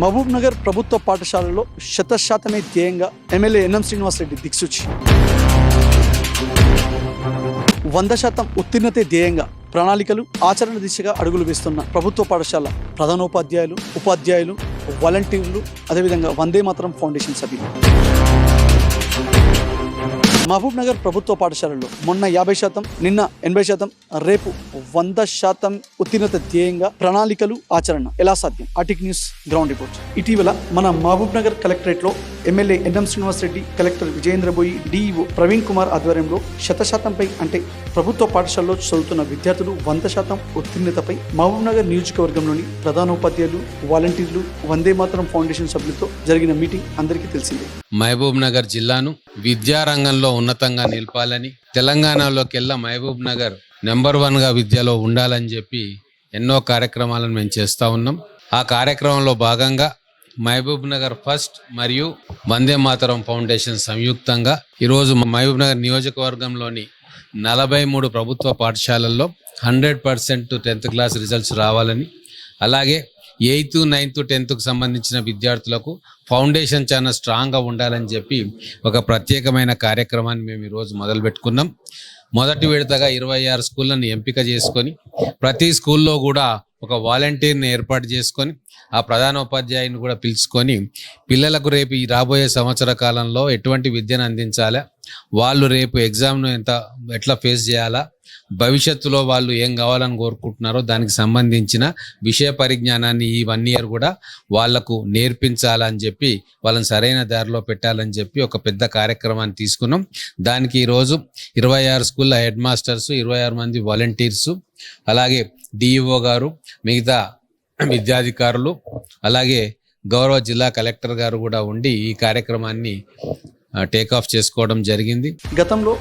మహబూబ్ నగర్ ప్రభుత్వ పాఠశాలలో శతశాతమే ధ్యేయంగా ఎమ్మెల్యే ఎన్ఎం శ్రీనివాసరెడ్డి దిక్సూచి. వంద శాతం ఉత్తీర్ణతే ధ్యేయంగా ప్రణాళికలు ఆచరణ దిశగా అడుగులు వేస్తున్న ప్రభుత్వ పాఠశాల ప్రధానోపాధ్యాయులు ఉపాధ్యాయులు వాలంటీర్లు అదేవిధంగా వందే మాతరం ఫౌండేషన్ సభ్యులు. మహబూబ్ నగర్ ప్రభుత్వ పాఠశాలలో మొన్న యాభై శాతం నిన్న ఎనభై శాతం రేపు వంద శాతం ఉత్తీర్ణత ధ్యేయంగా ప్రణాళికలు ఆచరణ ఎలా సాధ్యం? ఆర్టిక్ న్యూస్ గ్రౌండ్ రిపోర్ట్. ఇటీవల మన మహబూబ్ నగర్ కలెక్టరేట్లో MLA NM Srinivasa Reddy collector Vijayendra Boyi DEO Praveen Kumar ఆధ్వర్యంలో శత శాతంపై అంటే ప్రభుత్వ పాఠశాలలో చదువుతున్న విద్యార్థులు వంద శాతం ఉత్తీర్ణతపై మహబూబ్ నగర్ నియోజకవర్గంలోని ప్రధానోపాధ్యాయులు వాలంటీర్లు వందే మాతరం ఫౌండేషన్ సభ్యులతో జరిగిన మీటింగ్ అందరికీ తెలిసిందే. మహబూబ్ నగర్ జిల్లాను విద్యారంగంలో ఉన్నతంగా నిలపాలని తెలంగాణలోకెల్లా మహబూబ్ నగర్ నెంబర్ వన్గా విద్యలో ఉండాలని చెప్పి ఎన్నో కార్యక్రమాలను మేము చేస్తూ ఉన్నాం. ఆ కార్యక్రమంలో భాగంగా మహబూబ్ నగర్ ఫస్ట్ మరియు వందే మాతరం ఫౌండేషన్ సంయుక్తంగా ఈరోజు మహబూబ్ నగర్ నియోజకవర్గంలోని నలభై మూడు ప్రభుత్వ పాఠశాలల్లో hundred percent tenth class results రావాలని అలాగే ఎయిత్ నైన్త్ టెన్త్కు సంబంధించిన విద్యార్థులకు ఫౌండేషన్ చాలా స్ట్రాంగ్గా ఉండాలని చెప్పి ఒక ప్రత్యేకమైన కార్యక్రమాన్ని మేము ఈరోజు మొదలు పెట్టుకున్నాం. మొదటి విడతగా ఇరవై ఆరు స్కూళ్ళను ఎంపిక చేసుకొని ప్రతి స్కూల్లో కూడా ఒక వాలంటీర్ని ఏర్పాటు చేసుకొని ఆ ప్రధాన ఉపాధ్యాయుని కూడా పిలుచుకొని పిల్లలకు రేపు ఈ రాబోయే సంవత్సర కాలంలో ఎటువంటి విద్యను అందించాలా? వాళ్ళు రేపు ఎగ్జామ్ను ఎంత ఎట్లా ఫేస్ చేయాలా? భవిష్యత్తులో వాళ్ళు ఏం కావాలని కోరుకుంటున్నారో దానికి సంబంధించిన విషయ పరిజ్ఞానాన్ని ఈ వన్ ఇయర్ కూడా వాళ్ళకు నేర్పించాలని చెప్పి వాళ్ళని సరైన దారిలో పెట్టాలని చెప్పి ఒక పెద్ద కార్యక్రమాన్ని తీసుకున్నాం. దానికి ఈరోజు ఇరవై ఆరు స్కూళ్ళ హెడ్ మాస్టర్స్ ఇరవై ఆరు మంది వాలంటీర్స్ అలాగే డిఈఓ గారు మిగతా విద్యాధికారులు అలాగే గౌరవ జిల్లా కలెక్టర్ గారు కూడా ఉండి ఈ కార్యక్రమాన్ని టేక్ ఆఫ్ చేసుకోవడం జరిగింది. గతంలో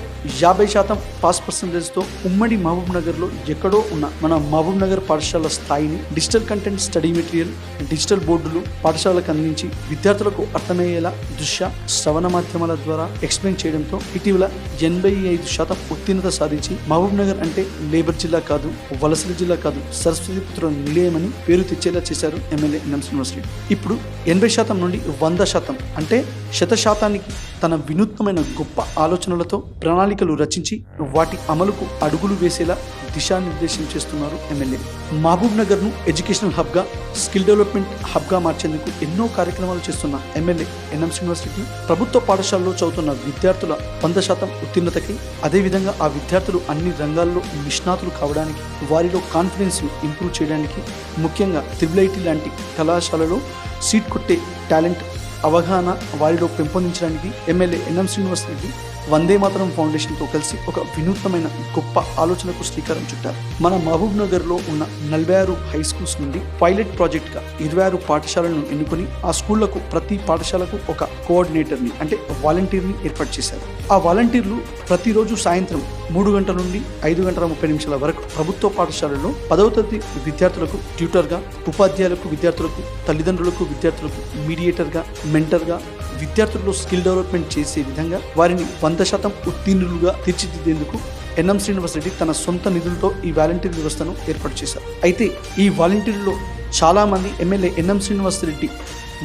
యాభై శాతం పాస్ పర్సంటేజ్తో ఉమ్మడి మహబూబ్ నగర్లో ఎక్కడో ఉన్న మన మహబూబ్ నగర్ పాఠశాల స్థాయిని digital content study material digital బోర్డులు పాఠశాలకు అందించి విద్యార్థులకు అర్థమయ్యేలా దృశ్య శ్రవణ మాధ్యమాల ద్వారా ఎక్స్ప్లెయిన్ చేయడంతో ఇటీవల ఎనభై ఐదు శాతం ఉత్తీర్ణత సాధించి మహబూబ్ నగర్ అంటే లేబర్ జిల్లా కాదు వలసల జిల్లా కాదు సరస్వతి పుత్రుల నిలయమని పేరు తెచ్చేలా చేశారు ఎమ్మెల్యే ఎన్ఎం శ్రీనివాసరెడ్డి. ఇప్పుడు ఎనభై శాతం నుండి వంద శాతం అంటే శత శాతానికి తన వినూత్నమైన గొప్ప ఆలోచనలతో ప్రణాళికలు రచించి వాటి అమలుకు అడుగులు వేసేలా దిశానిర్దేశం చేస్తున్నారు ఎమ్మెల్యే. మహబూబ్ నగర్ను ఎడ్యుకేషనల్ హబ్గా స్కిల్ డెవలప్మెంట్ హబ్గా మార్చేందుకు ఎన్నో కార్యక్రమాలు చేస్తున్న ఎమ్మెల్యే ఎన్ఎం యూనివర్సిటీ ప్రభుత్వ పాఠశాలలో చదువుతున్న విద్యార్థుల వంద శాతం ఉత్తీర్ణతకి అదేవిధంగా ఆ విద్యార్థులు అన్ని రంగాల్లో నిష్ణాతులు కావడానికి వారిలో కాన్ఫిడెన్స్ ఇంప్రూవ్ చేయడానికి ముఖ్యంగా త్రిబుల్ ఐటీ లాంటి కళాశాలలో సీట్ కొట్టే టాలెంట్ అవగాహన వారిలో పెంపొందించడానికి ఎమ్మెల్యే ఎన్ఎం శ్రీనివాస్ రెడ్డి వందే మాతరం ఫౌండేషన్తో కలిసి ఒక వినూత్నమైన గొప్ప ఆలోచనకు శ్రీకారం చుట్టారు. మన మహబూబ్ నగర్లో ఉన్న నలభై ఆరు హై స్కూల్స్ నుండి పైలట్ ప్రాజెక్ట్గా ఇరవై ఆరు పాఠశాలను ఎన్నుకొని ఆ స్కూళ్ళకు ప్రతి పాఠశాలకు ఒక కోఆర్డినేటర్ని అంటే వాలంటీర్ని ఏర్పాటు చేశారు. ఆ వాలంటీర్లు ప్రతిరోజు సాయంత్రం మూడు గంటల నుండి ఐదు గంటల ముప్పై నిమిషాల వరకు ప్రభుత్వ పాఠశాలలో పదవ తరగతి విద్యార్థులకు ట్యూటర్గా ఉపాధ్యాయులకు విద్యార్థులకు తల్లిదండ్రులకు విద్యార్థులకు మీడియేటర్గా మెంటర్గా విద్యార్థుల్లో స్కిల్ డెవలప్మెంట్ చేసే విధంగా వారిని వంద శాతం ఉత్తీర్ణులుగా తీర్చిదిద్దేందుకు ఎన్ఎం శ్రీనివాస్ రెడ్డి తన సొంత నిధులతో ఈ వాలంటీర్ వ్యవస్థను ఏర్పాటు చేశారు. అయితే ఈ వాలంటీర్లో చాలామంది ఎమ్మెల్యే ఎన్ఎం శ్రీనివాస్ రెడ్డి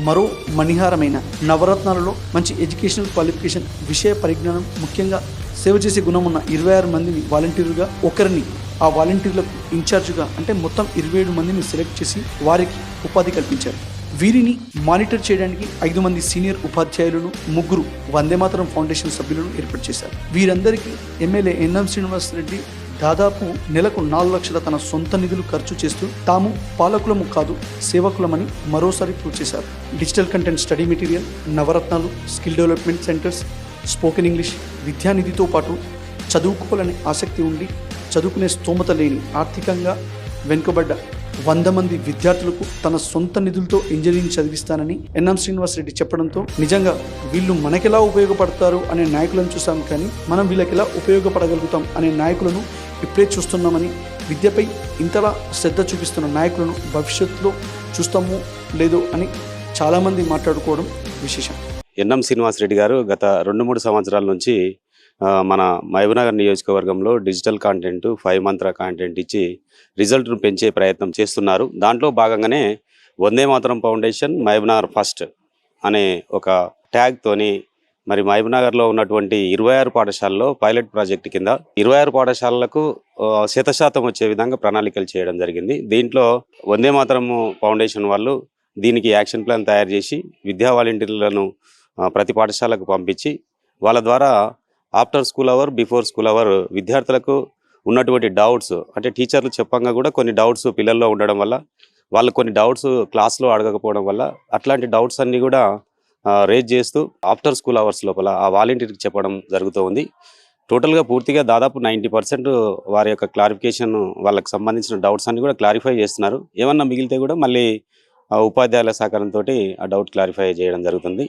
మరో మణిహారమైన నవరత్నాలలో మంచి ఎడ్యుకేషనల్ క్వాలిఫికేషన్ విషయ పరిజ్ఞానం ముఖ్యంగా సేవ చేసే గుణం ఉన్న ఇరవై ఆరు మందిని వాలంటీర్గా ఒకరిని ఆ వాలంటీర్లకు ఇన్ఛార్జ్గా అంటే మొత్తం ఇరవై ఏడు మందిని సెలెక్ట్ చేసి వారికి ఉపాధి కల్పించారు. వీరిని మానిటర్ చేయడానికి ఐదు మంది సీనియర్ ఉపాధ్యాయులను ముగ్గురు వందే మాతరం ఫౌండేషన్ సభ్యులను ఏర్పాటు చేశారు. వీరందరికీ ఎమ్మెల్యే ఎన్ఎం శ్రీనివాస్ రెడ్డి దాదాపు నెలకు నాలుగు లక్షల తన సొంత నిధులు ఖర్చు చేస్తూ తాము పాలకులము కాదు సేవకులమని మరోసారి ప్రూవ్ చేశారు. Digital content study material Navaratnalu skill development centres spoken English విద్యానిధితో పాటు చదువుకోవాలనే ఆసక్తి ఉండి చదువుకునే స్తోమత లేని ఆర్థికంగా వెనుకబడ్డ వంద మంది విద్యార్థులకు తన సొంత నిధులతో ఇంజనీరింగ్ చదివిస్తానని ఎన్ఎం శ్రీనివాస్ రెడ్డి చెప్పడంతో నిజంగా వీళ్ళు మనకెలా ఉపయోగపడతారు అనే నాయకులను చూసాం కానీ మనం వీళ్ళకెలా ఉపయోగపడగలుగుతాం అనే నాయకులను ఇప్పుడే చూస్తున్నామని విద్యపై ఇంతలా శ్రద్ధ చూపిస్తున్న నాయకులను భవిష్యత్తులో చూస్తాము లేదో అని చాలామంది మాట్లాడుకోవడం విశేషం. ఎన్ఎం శ్రీనివాసరెడ్డి గారు గత రెండు మూడు సంవత్సరాల నుంచి మన మహబూబ్నగర్ నియోజకవర్గంలో డిజిటల్ కాంటెంట్ ఫైవ్ మంత్ర కాంటెంట్ ఇచ్చి రిజల్ట్ను పెంచే ప్రయత్నం చేస్తున్నారు. దాంట్లో భాగంగానే వందే మాతరం ఫౌండేషన్ మహబూబ్నగర్ ఫస్ట్ అనే ఒక ట్యాగ్తోని మరి మహబూబ్నగర్లో ఉన్నటువంటి ఇరవై ఆరు పాఠశాలలో పైలట్ ప్రాజెక్ట్ కింద ఇరవై ఆరు పాఠశాలలకు శతశాతం వచ్చే విధంగా ప్రణాళికలు చేయడం జరిగింది. దీంట్లో వందే మాతరం ఫౌండేషన్ వాళ్ళు దీనికి యాక్షన్ ప్లాన్ తయారు చేసి విద్యా వాలంటీర్లను ప్రతి పాఠశాలకు పంపించి వాళ్ళ ద్వారా after school hour before school hour విద్యార్థులకు ఉన్నటువంటి డౌట్స్ అంటే టీచర్లు చెప్పంగా కూడా కొన్ని డౌట్స్ పిల్లల్లో ఉండడం వల్ల వాళ్ళు కొన్ని డౌట్స్ క్లాస్లో అడగకపోవడం వల్ల అట్లాంటి డౌట్స్ అన్నీ కూడా రేజ్ చేస్తూ ఆఫ్టర్ స్కూల్ అవర్స్ లోపల ఆ వాలంటీర్కి చెప్పడం జరుగుతూ ఉంది. టోటల్గా పూర్తిగా దాదాపు నైంటీ పర్సెంట్ వారి యొక్క క్లారిఫికేషన్ వాళ్ళకి సంబంధించిన డౌట్స్ అన్ని కూడా క్లారిఫై చేస్తున్నారు. ఏమన్నా మిగిలితే కూడా మళ్ళీ ఆ ఉపాధ్యాయుల సహకారంతో ఆ డౌట్ క్లారిఫై చేయడం జరుగుతుంది.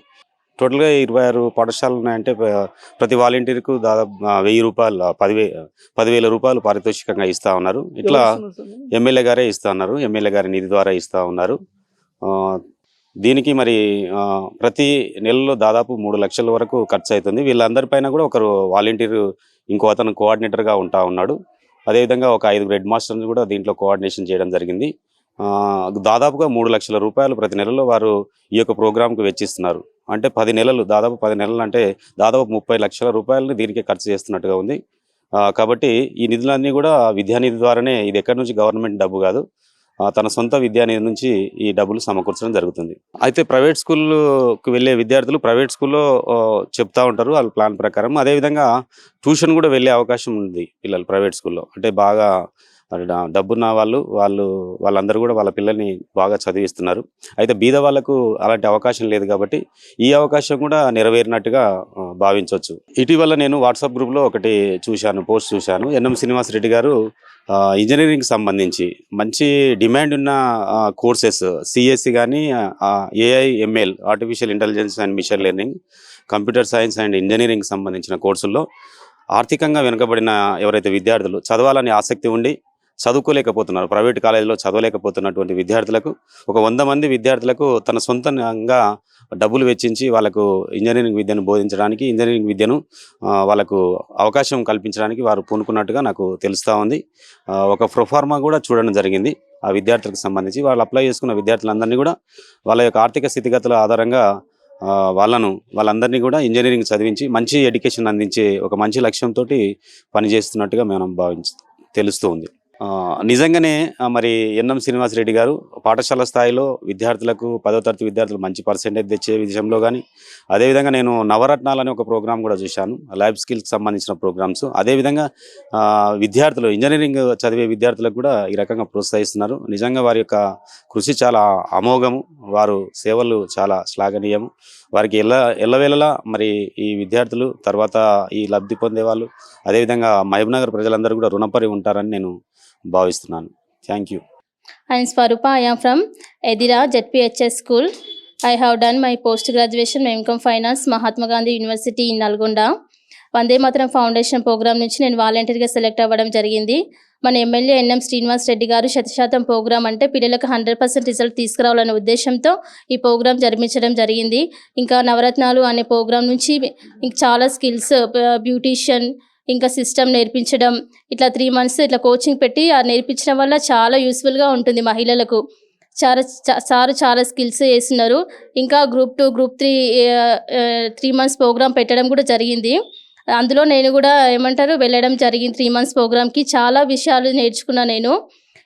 టోటల్గా ఇరవై ఆరు పాఠశాలలు ఉన్నాయంటే ప్రతి వాలంటీర్కు దాదాపు వెయ్యి రూపాయలు పదివే పదివేల రూపాయలు పారితోషికంగా ఇస్తా ఉన్నారు. ఇట్లా ఎమ్మెల్యే గారే ఇస్తా ఉన్నారు. ఎమ్మెల్యే గారి నిధి ద్వారా ఇస్తా ఉన్నారు. దీనికి మరి ప్రతి నెలలో దాదాపు మూడు లక్షల వరకు ఖర్చు అవుతుంది వీళ్ళందరిపైన కూడా ఒకరు వాలంటీర్ ఇంకో అతను కోఆర్డినేటర్గా ఉంటా ఉన్నాడు. అదేవిధంగా ఒక ఐదుగురు హెడ్ మాస్టర్ని కూడా దీంట్లో కోఆర్డినేషన్ చేయడం జరిగింది. దాదాపుగా మూడు లక్షల రూపాయలు ప్రతి నెలలో వారు ఈ యొక్క ప్రోగ్రాంకు వెచ్చిస్తున్నారు. అంటే పది నెలలు దాదాపు పది నెలలు అంటే దాదాపు ముప్పై లక్షల రూపాయలని దీనికి ఖర్చు చేస్తున్నట్టుగా ఉంది. కాబట్టి ఈ నిధులన్నీ కూడా విద్యానిధి ద్వారానే ఇది ఎక్కడి నుంచి గవర్నమెంట్ డబ్బు కాదు. తన సొంత విద్యానిధి నుంచి ఈ డబ్బులు సమకూర్చడం జరుగుతుంది. అయితే ప్రైవేట్ స్కూల్కి వెళ్ళే విద్యార్థులు ప్రైవేట్ స్కూల్లో చెప్తా ఉంటారు వాళ్ళ ప్లాన్ ప్రకారం. అదేవిధంగా ట్యూషన్ కూడా వెళ్ళే అవకాశం ఉంది పిల్లలు ప్రైవేట్ స్కూల్లో. అంటే బాగా డబ్బున్న వాళ్ళు వాళ్ళు వాళ్ళందరూ కూడా వాళ్ళ పిల్లల్ని బాగా చదివిస్తున్నారు. అయితే బీద వాళ్ళకు అలాంటి అవకాశం లేదు కాబట్టి ఈ అవకాశం కూడా నెరవేరినట్టుగా భావించవచ్చు ఇటీవల నేను వాట్సాప్ గ్రూప్లో ఒకటి చూశాను పోస్ట్ చూశాను. ఎన్ఎం శ్రీనివాస్ రెడ్డి గారు ఇంజనీరింగ్ సంబంధించి మంచి డిమాండ్ ఉన్న కోర్సెస్ సిఎస్సి కానీ AI ML artificial intelligence and machine learning computer science and engineering సంబంధించిన కోర్సుల్లో ఆర్థికంగా వెనుకబడిన ఎవరైతే విద్యార్థులు చదవాలని ఆసక్తి ఉండి చదువుకోలేకపోతున్నారు. ప్రైవేట్ కాలేజీలో చదవలేకపోతున్నటువంటి విద్యార్థులకు ఒక వంద మంది విద్యార్థులకు తన సొంతంగా డబ్బులు వెచ్చించి వాళ్ళకు ఇంజనీరింగ్ విద్యను బోధించడానికి ఇంజనీరింగ్ విద్యను వాళ్ళకు అవకాశం కల్పించడానికి వారు పూనుకున్నట్టుగా నాకు తెలుస్తూ ఉంది. ఒక ప్రొఫార్మా కూడా చూడడం జరిగింది. ఆ విద్యార్థులకు సంబంధించి వాళ్ళు అప్లై చేసుకున్న విద్యార్థులందరినీ కూడా వాళ్ళ యొక్క ఆర్థిక స్థితిగతుల ఆధారంగా వాళ్ళను వాళ్ళందరినీ కూడా ఇంజనీరింగ్ చదివించి మంచి ఎడ్యుకేషన్ అందించే ఒక మంచి లక్ష్యంతో పనిచేస్తున్నట్టుగా మనం భావించ తెలుస్తూ ఉంది. నిజంగానే మరి ఎన్ఎం శ్రీనివాసరెడ్డి గారు పాఠశాల స్థాయిలో విద్యార్థులకు పదో తరగతి విద్యార్థులు మంచి పర్సెంటేజ్ తెచ్చే విషయంలో కానీ అదేవిధంగా నేను నవరత్నాలు అనే ఒక ప్రోగ్రామ్ కూడా చూశాను. లైఫ్ స్కిల్స్కి సంబంధించిన ప్రోగ్రామ్స్. అదేవిధంగా విద్యార్థులు ఇంజనీరింగ్ చదివే విద్యార్థులకు కూడా ఈ రకంగా ప్రోత్సహిస్తున్నారు. నిజంగా వారి యొక్క కృషి చాలా అమోఘము. వారు సేవలు చాలా శ్లాఘనీయము. వారికి ఎల్ల ఎల్లవేళలా మరి ఈ విద్యార్థులు తర్వాత ఈ లబ్ధి పొందే వాళ్ళు అదేవిధంగా మహబూబ్నగర్ ప్రజలందరూ కూడా రుణపడి ఉంటారని నేను భావిస్తున్నాను. Thank you I'm Swaroopa I'm from Edira ZPHS school I have done my post graduation MCom finance Mahatma Gandhi university in Nalgonda Vande Mataram foundation program నుంచి నేను వాలంటీర్గా సెలెక్ట్ అవ్వడం జరిగింది. మన ఎమ్మెల్యే ఎన్ఎం శ్రీనివాస్ రెడ్డి గారు శతశాతం ప్రోగ్రామ్ అంటే పిల్లలకు హండ్రెడ్ పర్సెంట్ రిజల్ట్ తీసుకురావాలనే ఉద్దేశంతో ఈ ప్రోగ్రామ్ జరిపించడం జరిగింది. ఇంకా నవరత్నాలు అనే ప్రోగ్రామ్ నుంచి చాలా స్కిల్స్ బ్యూటీషియన్ uh, ఇంకా సిస్టమ్ నేర్పించడం ఇట్లా త్రీ మంత్స్ ఇట్లా కోచింగ్ పెట్టి ఆ నేర్పించడం వల్ల చాలా యూస్ఫుల్గా ఉంటుంది మహిళలకు. చాలా సార్ సారు చాలా స్కిల్స్ వేస్తున్నారు ఇంకా group two group three three months program పెట్టడం కూడా జరిగింది. అందులో నేను కూడా ఏమంటారు వెళ్ళడం జరిగింది త్రీ మంత్స్ ప్రోగ్రామ్కి చాలా విషయాలు నేర్చుకున్నాను నేను.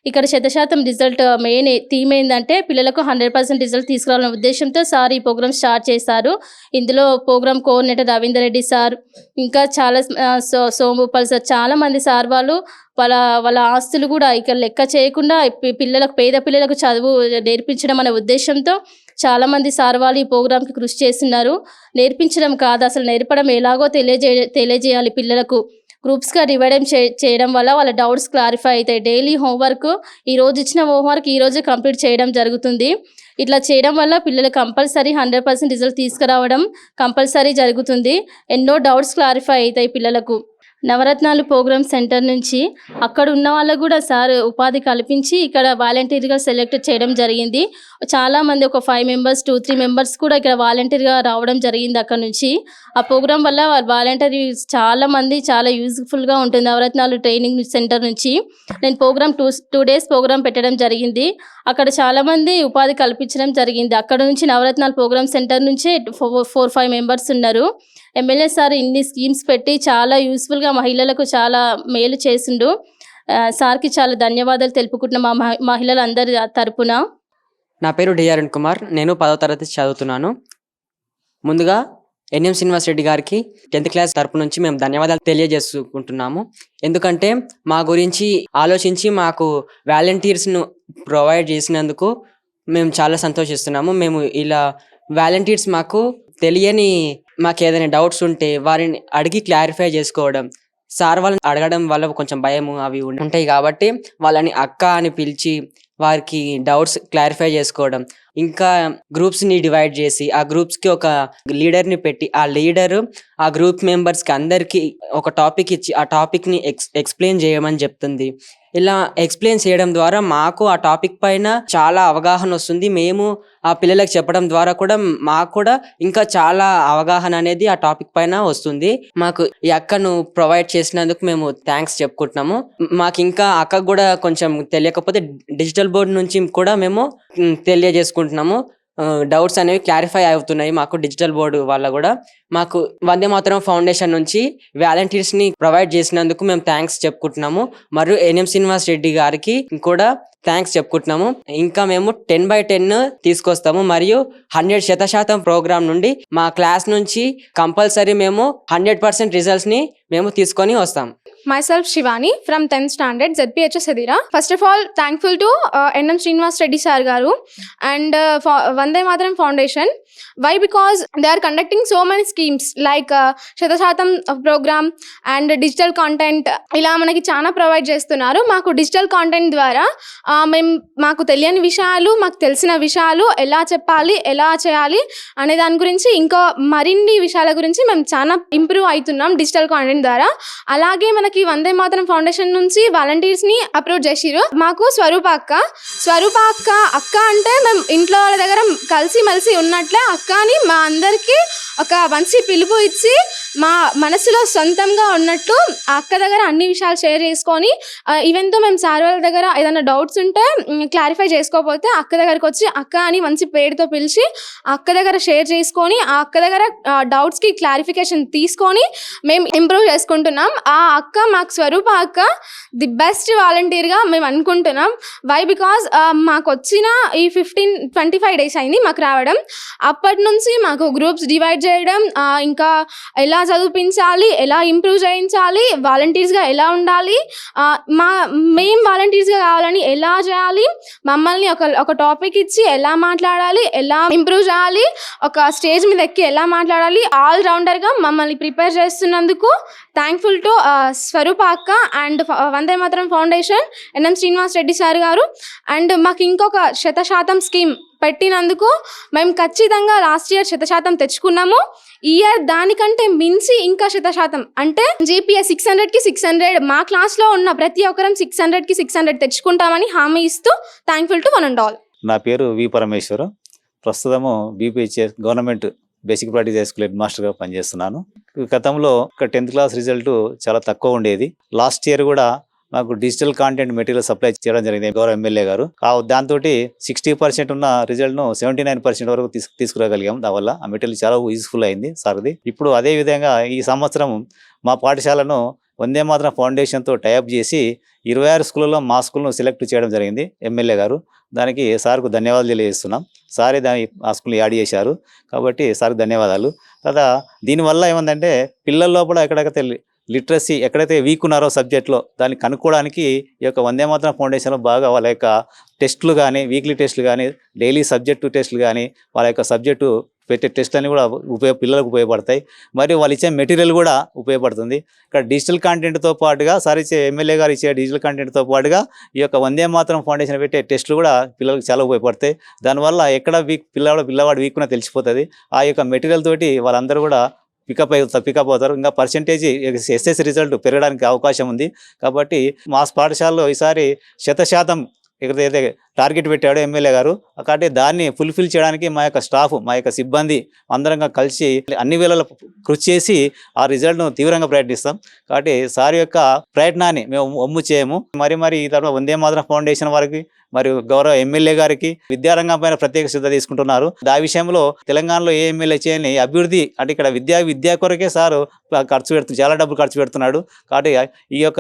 ఇక్కడ శతశాతం రిజల్ట్ మెయిన్ థీమ్ ఏంటంటే పిల్లలకు హండ్రెడ్ పర్సెంట్ రిజల్ట్ తీసుకురావాలనే ఉద్దేశంతో సార్ ఈ ప్రోగ్రామ్ స్టార్ట్ చేశారు. ఇందులో program coordinator Ravinder Reddy sir ఇంకా చాలా సో సోమభూపాల్ సార్ చాలా మంది సార్ వాళ్ళు వాళ్ళ వాళ్ళ ఆస్తులు కూడా ఇక్కడ లెక్క చేయకుండా పిల్లలకు పేద పిల్లలకు చదువు నేర్పించడం అనే ఉద్దేశంతో చాలా మంది సార్ వాళ్ళు ఈ ప్రోగ్రామ్కి కృషి చేస్తున్నారు. నేర్పించడం కాదు అసలు నేర్పడం ఎలాగో తెలియజే తెలియజేయాలి పిల్లలకు. గ్రూప్స్గా డివైడ్ చేయడం వల్ల వాళ్ళ డౌట్స్ క్లారిఫై అవుతాయి. డైలీ హోంవర్క్ ఈరోజు ఇచ్చిన హోంవర్క్ ఈరోజు కంప్లీట్ చేయడం జరుగుతుంది. ఇట్లా చేయడం వల్ల పిల్లలు కంపల్సరీ హండ్రెడ్ పర్సెంట్ రిజల్ట్ తీసుకురావడం కంపల్సరీ జరుగుతుంది. ఎన్నో డౌట్స్ క్లారిఫై అవుతాయి పిల్లలకు. నవరత్నాలు ప్రోగ్రామ్ సెంటర్ నుంచి అక్కడ ఉన్న వాళ్ళకు కూడా సార్ ఉపాధి కల్పించి ఇక్కడ వాలంటీర్గా సెలెక్ట్ చేయడం జరిగింది. చాలా మంది ఒక five members two three members కూడా ఇక్కడ వాలంటీర్గా రావడం జరిగింది అక్కడ నుంచి. ఆ ప్రోగ్రామ్ వల్ల వాలంటీర్ చాలామంది చాలా యూజ్ఫుల్గా ఉంటుంది నవరత్నాలు ట్రైనింగ్ సెంటర్ నుంచి. నేను program two two days program పెట్టడం జరిగింది. అక్కడ చాలామంది ఉపాధి కల్పించడం జరిగింది. అక్కడ నుంచి నవరత్నాలు ప్రోగ్రామ్ సెంటర్ నుంచే ఫోర్ ఫైవ్ మెంబర్స్ ఉన్నారు. ఎమ్మెల్యే సార్ ఇన్ని స్కీమ్స్ పెట్టి చాలా యూస్ఫుల్గా మహిళలకు చాలా మేలు చేసిండు. సార్కి చాలా ధన్యవాదాలు తెలుపుకుంటున్నాం మా మహి- మహిళలందరి తరపున. నా పేరు డి కుమార్. నేను పదో తరగతి చదువుతున్నాను. ముందుగా ఎన్ఎం శ్రీనివాస్ రెడ్డి గారికి టెన్త్ క్లాస్ తరపు నుంచి మేము ధన్యవాదాలు తెలియజేసుకుంటున్నాము. ఎందుకంటే మా గురించి ఆలోచించి మాకు వాలంటీర్స్ను ప్రొవైడ్ చేసినందుకు మేము చాలా సంతోషిస్తున్నాము. మేము ఇలా వాలంటీర్స్ మాకు తెలియని మాకు ఏదైనా డౌట్స్ ఉంటే వారిని అడిగి క్లారిఫై చేసుకోవడం సార్ వాళ్ళని అడగడం వల్ల కొంచెం భయము అవి ఉంటాయి కాబట్టి వాళ్ళని అక్క అని పిలిచి వారికి డౌట్స్ క్లారిఫై చేసుకోవడం. ఇంకా గ్రూప్స్ని డివైడ్ చేసి ఆ గ్రూప్స్కి ఒక లీడర్ని పెట్టి ఆ లీడర్ ఆ గ్రూప్ మెంబర్స్కి అందరికీ అందరికి ఒక టాపిక్ ఇచ్చి ఆ టాపిక్ని ఎక్స్ ఎక్స్ప్లెయిన్ చేయమని చెప్తుంది. ఇలా ఎక్స్ప్లెయిన్ చేయడం ద్వారా మాకు ఆ టాపిక్ పైన చాలా అవగాహన వస్తుంది. మేము ఆ పిల్లలకు చెప్పడం ద్వారా కూడా మాకు కూడా ఇంకా చాలా అవగాహన అనేది ఆ టాపిక్ పైన వస్తుంది. మాకు ఈ అక్కను ప్రొవైడ్ చేసినందుకు మేము థ్యాంక్స్ చెప్పుకుంటున్నాము. మాకు ఇంకా అక్క కూడా కొంచెం తెలియకపోతే డిజిటల్ బోర్డ్ నుంచి కూడా మేము తెలియజేసుకుంటున్నాము. డౌట్స్ అనేవి క్లారిఫై అవుతున్నాయి మాకు డిజిటల్ బోర్డు వల్ల కూడా. మాకు వందే మాతరం ఫౌండేషన్ నుంచి వాలంటీర్స్ని ప్రొవైడ్ చేసినందుకు మేము థ్యాంక్స్ చెప్పుకుంటున్నాము. మరియు ఎన్ఎం శ్రీనివాస్ రెడ్డి గారికి కూడా థ్యాంక్స్ చెప్పుకుంటున్నాము. ఇంకా మేము టెన్ బై టెన్ తీసుకొస్తాము. మరియు హండ్రెడ్ శతశాతం ప్రోగ్రామ్ నుండి మా క్లాస్ నుంచి కంపల్సరీ మేము హండ్రెడ్ పర్సెంట్ రిజల్ట్స్ని మేము తీసుకొని వస్తాం. My self Shivani from tenth standard ZPHS Edira first of all thankful to NM Srinivas Reddy sir garu. And Vande Mataram foundation why because they are conducting so many schemes like శతశాతం programme and digital content ఇలా మనకి చాలా provide చేస్తున్నారు. మాకు digital content ద్వారా మేము మాకు తెలియని విషయాలు మాకు తెలిసిన విషయాలు ఎలా చెప్పాలి ఎలా చేయాలి అనే దాని గురించి ఇంకా మరిన్ని విషయాల గురించి మేము చాలా ఇంప్రూవ్ అవుతున్నాం డిజిటల్ కాంటెంట్ ద్వారా. అలాగే మన మనకి వందే మాతరం ఫౌండేషన్ నుంచి వాలంటీర్స్ని అప్రోచ్ చేసిరు మాకు స్వరూప అక్క. స్వరూప అక్క అక్క అంటే మేము ఇంట్లో వాళ్ళ దగ్గర కలిసి మెలిసి ఉన్నట్లే అక్క అని మా అందరికి ఒక మంచి పిలుపు ఇచ్చి మా మనసులో సొంతంగా ఉన్నట్టు అక్క దగ్గర అన్ని విషయాలు షేర్ చేసుకొని ఈవెన్తో మేము సార్ వాళ్ళ దగ్గర ఏదైనా డౌట్స్ ఉంటే క్లారిఫై చేసుకోకపోతే అక్క దగ్గరకు వచ్చి అక్క అని మంచి పేరుతో పిలిచి అక్క దగ్గర షేర్ చేసుకొని ఆ అక్క దగ్గర డౌట్స్కి క్లారిఫికేషన్ తీసుకొని మేము ఇంప్రూవ్ చేసుకుంటున్నాం. ఆ అక్క మాకు స్వరూప అక్క ది బెస్ట్ వాలంటీర్గా మేము అనుకుంటున్నాం. వై బికాజ్ మాకు వచ్చిన ఈ ఫిఫ్టీన్ ట్వంటీ ఫైవ్ డేస్ అయింది మాకు రావడం. అప్పటి నుంచి మాకు గ్రూప్స్ డివైడ్ చేయడం ఇంకా ఎలా చదివించాలి ఎలా ఇంప్రూవ్ చేయించాలి వాలంటీర్స్గా ఎలా ఉండాలి మా మేము వాలంటీర్స్గా కావాలని ఎలా చేయాలి మమ్మల్ని ఒక ఒక టాపిక్ ఇచ్చి ఎలా మాట్లాడాలి ఎలా ఇంప్రూవ్ చేయాలి ఒక స్టేజ్ మీద ఎక్కి ఎలా మాట్లాడాలి ఆల్ రౌండర్గా మమ్మల్ని ప్రిపేర్ చేస్తున్నందుకు థ్యాంక్ఫుల్ టు స్వరూప అక్క and Vande Mataram foundation NM Srinivas Reddy sir garu. And మాకు ఇంకొక శతశాతం స్కీమ్ పెట్టినందుకు మేము ఖచ్చితంగా లాస్ట్ ఇయర్ శతశాతం తెచ్చుకున్నాము. ఇయర్ దానికంటే మించి ఇంకా శతశాతం. అంటే జీపీఎస్ సిక్స్ హండ్రెడ్కి సిక్స్ హండ్రెడ్ మా క్లాస్లో ఉన్న ప్రతి ఒక్కరం సిక్స్ హండ్రెడ్కి సిక్స్ హండ్రెడ్ తెచ్చుకుంటామని హామీ ఇస్తూ thankful to one and all నా పేరు వి పరమేశ్వర. ప్రస్తుతము BPHS government basic practice high school head మాస్టర్గా పనిచేస్తున్నాను గతంలో ఒక టెన్త్ క్లాస్ రిజల్ట్ చాలా తక్కువ ఉండేది. లాస్ట్ ఇయర్ కూడా మాకు డిజిటల్ కాంటెంట్ మెటీరియల్ సప్లై చేయడం జరిగింది గౌరవ ఎమ్మెల్యే గారు. దాంతో సిక్స్టీ పర్సెంట్ ఉన్న రిజల్ట్ను సెవెంటీ నైన్ పర్సెంట్ వరకు తీసుకు తీసుకురాగలిగాం. దానివల్ల ఆ మెటీరియల్ చాలా యూస్ఫుల్ అయింది సార్ది. ఇప్పుడు అదే విధంగా ఈ సంవత్సరం మా పాఠశాలను వందే మాత్రం ఫౌండేషన్తో టైఅప్ చేసి ఇరవై ఆరు స్కూళ్ళలో మా స్కూల్ను సెలెక్ట్ చేయడం జరిగింది ఎమ్మెల్యే గారు. దానికి సార్కు ధన్యవాదాలు తెలియజేస్తున్నాం. సారే దాని ఆ స్కూల్ యాడ్ చేశారు. కాబట్టి సార్కు ధన్యవాదాలు. తర్వాత దీనివల్ల ఏమందంటే పిల్లల లోపల ఎక్కడైతే లిటరసీ ఎక్కడైతే వీక్ ఉన్నారో సబ్జెక్ట్లో దాన్ని కనుక్కోవడానికి ఈ యొక్క వందే మాత్రం ఫౌండేషన్లో బాగా వాళ్ళ యొక్క టెస్టులు కానీ వీక్లీ టెస్టులు కానీ డైలీ సబ్జెక్టు టెస్టులు కానీ వాళ్ళ యొక్క సబ్జెక్టు పెట్టే టెస్ట్ అన్ని కూడా ఉపయోగ పిల్లలకు ఉపయోగపడతాయి. మరియు వాళ్ళు ఇచ్చే మెటీరియల్ కూడా ఉపయోగపడుతుంది. ఇక్కడ డిజిటల్ కంటెంట్తో పాటుగా సార్ ఇచ్చే ఎమ్మెల్యే గారు ఇచ్చే డిజిటల్ కంటెంట్తో పాటుగా ఈ యొక్క వందే మాత్రం ఫౌండేషన్ పెట్టే టెస్టులు కూడా పిల్లలకు చాలా ఉపయోగపడతాయి. దానివల్ల ఎక్కడ వీక్ పిల్లవాడు పిల్లవాడు వీక్ ఉన్నా తెలిసిపోతుంది. ఆ యొక్క మెటీరియల్ తోటి వాళ్ళందరూ కూడా పికప్ అవుతారు పికప్ అవుతారు. ఇంకా పర్సంటేజ్ ఎస్ఎస్ రిజల్ట్ పెరగడానికి అవకాశం ఉంది. కాబట్టి మా పాఠశాలలో ఈసారి శత శాతం ఎక్కడైతే టార్గెట్ పెట్టాడు ఎమ్మెల్యే గారు. కాబట్టి దాన్ని ఫుల్ఫిల్ చేయడానికి మా యొక్క స్టాఫ్ మా యొక్క సిబ్బంది అందరంగా కలిసి అన్ని వేళల కృషి చేసి ఆ రిజల్ట్ను తీవ్రంగా ప్రయత్నిస్తాం. కాబట్టి సార్ యొక్క ప్రయత్నాన్ని మేము ఒమ్ము చేయము. మరి మరి ఈ తర్వాత వందే మాత్రం ఫౌండేషన్ వారికి మరియు గౌరవ ఎమ్మెల్యే గారికి విద్యారంగం పైన ప్రత్యేక శ్రద్ధ తీసుకుంటున్నారు. ఆ విషయంలో తెలంగాణలో ఏ ఎమ్మెల్యే చేయని అభివృద్ధి అంటే ఇక్కడ విద్యా విద్యా కొరకే సారు ఖర్చు పెడుతు చాలా డబ్బులు ఖర్చు పెడుతున్నాడు. కాబట్టి ఈ యొక్క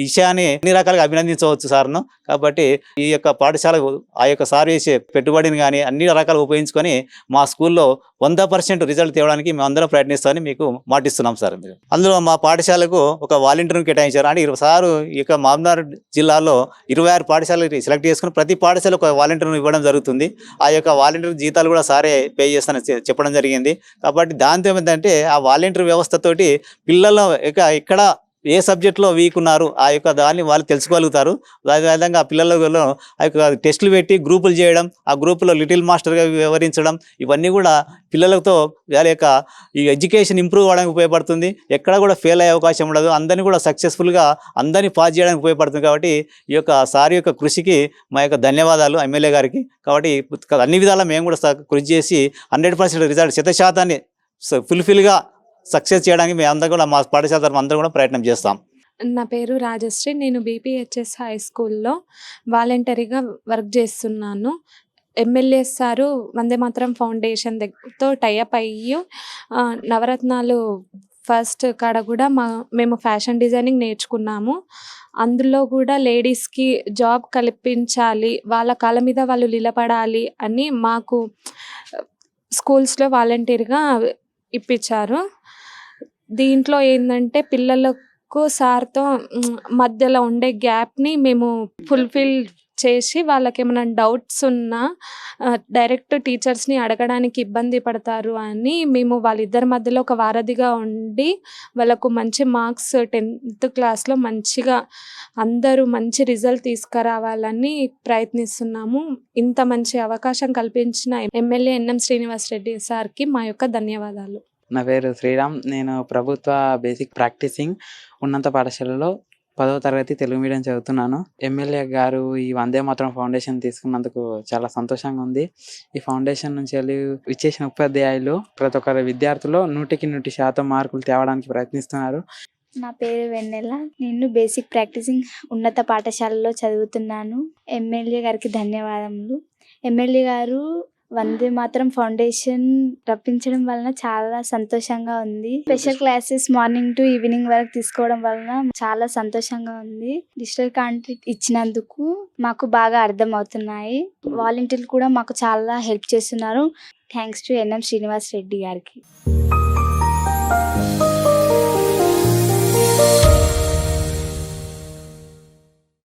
విషయాన్ని అన్ని రకాలుగా అభినందించవచ్చు సార్ను. కాబట్టి ఈ యొక్క పాఠశాల ఆ యొక్క సార్ వేసే పెట్టుబడిని కానీ అన్ని రకాలు ఉపయోగించుకొని మా స్కూల్లో వంద పర్సెంట్ రిజల్ట్ తేవడానికి మేము అందరం ప్రయత్నిస్తామని మీకు మాటిస్తున్నాం సార్. అందులో మా పాఠశాలకు ఒక వాలంటీర్ను కేటాయించారు. అంటే ఇరవై సారు ఈ యొక్క మామనార్ జిల్లాలో ఇరవై ఆరు పాఠశాలలు సెలెక్ట్ చేసుకుని ప్రతి పాఠశాల ఒక వాలంటీర్ను ఇవ్వడం జరుగుతుంది. ఆ యొక్క వాలంటీర్ జీతాలు కూడా సారే పే చేస్తానని చెప్పడం జరిగింది. కాబట్టి దాంతో ఏమిటంటే ఆ వాలంటీర్ వ్యవస్థతోటి పిల్లలు యొక్క ఇక్కడ ఏ సబ్జెక్ట్లో వీక్ ఉన్నారు ఆ యొక్క దాన్ని వాళ్ళు తెలుసుకోగలుగుతారు. అదేవిధంగా ఆ పిల్లలలో ఆ యొక్క టెస్టులు పెట్టి గ్రూపులు చేయడం ఆ గ్రూపులో లిటిల్ మాస్టర్గా వివరించడం ఇవన్నీ కూడా పిల్లలతో వాళ్ళ యొక్క ఈ ఎడ్యుకేషన్ ఇంప్రూవ్ అవ్వడానికి ఉపయోగపడుతుంది. ఎక్కడ కూడా ఫెయిల్ అయ్యే అవకాశం ఉండదు. అందరినీ కూడా సక్సెస్ఫుల్గా అందరినీ పాస్ చేయడానికి ఉపయోగపడుతుంది కాబట్టి ఈ యొక్క సార్ యొక్క కృషికి మా యొక్క ధన్యవాదాలు ఎమ్మెల్యే గారికి. కాబట్టి అన్ని విధాలా మేము కూడా కృషి చేసి హండ్రెడ్ పర్సెంట్ రిజల్ట్ శతశాతాన్ని ఫుల్ఫిల్గా సక్సెస్ చేయడానికి మేము అందరం కూడా మా పాఠశాల తరఫున అందరూ కూడా ప్రయత్నం చేస్తాం. నా పేరు రాజశ్రీ. నేను బీపీహెచ్ఎస్ హై స్కూల్లో వాలంటరీగా వర్క్ చేస్తున్నాను. ఎమ్మెల్యే సారు వందే మాత్రం ఫౌండేషన్ దగ్గరతో టైఅప్ అయ్యి నవరత్నాలు ఫస్ట్ కాడ కూడా మా మేము ఫ్యాషన్ డిజైనింగ్ నేర్చుకున్నాము. అందులో కూడా లేడీస్కి జాబ్ కల్పించాలి వాళ్ళ కాళ్ళ మీద వాళ్ళు నిలబడాలి అని మాకు స్కూల్స్లో వాలంటీర్గా ఇప్పించారు. దీంట్లో ఏంటంటే పిల్లలకు సార్తో మధ్యలో ఉండే గ్యాప్ని మేము ఫుల్ఫిల్ చేసి వాళ్ళకి ఏమైనా డౌట్స్ ఉన్నా డైరెక్ట్ టీచర్స్ని అడగడానికి ఇబ్బంది పడతారు అని మేము వాళ్ళిద్దరి మధ్యలో ఒక వారధిగా ఉండి వాళ్ళకు మంచి మార్క్స్ టెన్త్ క్లాస్లో మంచిగా అందరూ మంచి రిజల్ట్ తీసుకురావాలని ప్రయత్నిస్తున్నాము. ఇంత మంచి అవకాశం కల్పించిన ఎమ్మెల్యే ఎన్ఎం శ్రీనివాస్ రెడ్డి సార్కి మా యొక్క ధన్యవాదాలు. నా పేరు శ్రీరామ్. నేను ప్రభుత్వ బేసిక్ ప్రాక్టీసింగ్ ఉన్నత పాఠశాలలో పదవ తరగతి తెలుగు మీడియం చదువుతున్నాను. ఎమ్మెల్యే గారు ఈ వందే మాత్రం ఫౌండేషన్ తీసుకున్నందుకు చాలా సంతోషంగా ఉంది. ఈ ఫౌండేషన్ నుంచి వెళ్ళి విచ్చేసిన ఉపాధ్యాయులు ప్రతి ఒక్కరి విద్యార్థులు నూటికి నూటి శాతం మార్కులు తేవడానికి ప్రయత్నిస్తున్నారు. నా పేరు వెన్నెల. నేను బేసిక్ ప్రాక్టీసింగ్ ఉన్నత పాఠశాలలో చదువుతున్నాను. ఎమ్మెల్యే గారికి ధన్యవాదములు. ఎమ్మెల్యే గారు వందే మాత్రం ఫౌండేషన్ రప్పించడం వలన చాలా సంతోషంగా ఉంది. Special classes morning to evening వరకు తీసుకోవడం వలన చాలా సంతోషంగా ఉంది. డిజిటల్ కాంటెంట్ ఇచ్చినందుకు మాకు బాగా అర్థం అవుతున్నాయి వాలంటీర్లు కూడా మాకు చాలా హెల్ప్ చేస్తున్నారు. Thanks to NM Srinivas Reddy గారికి.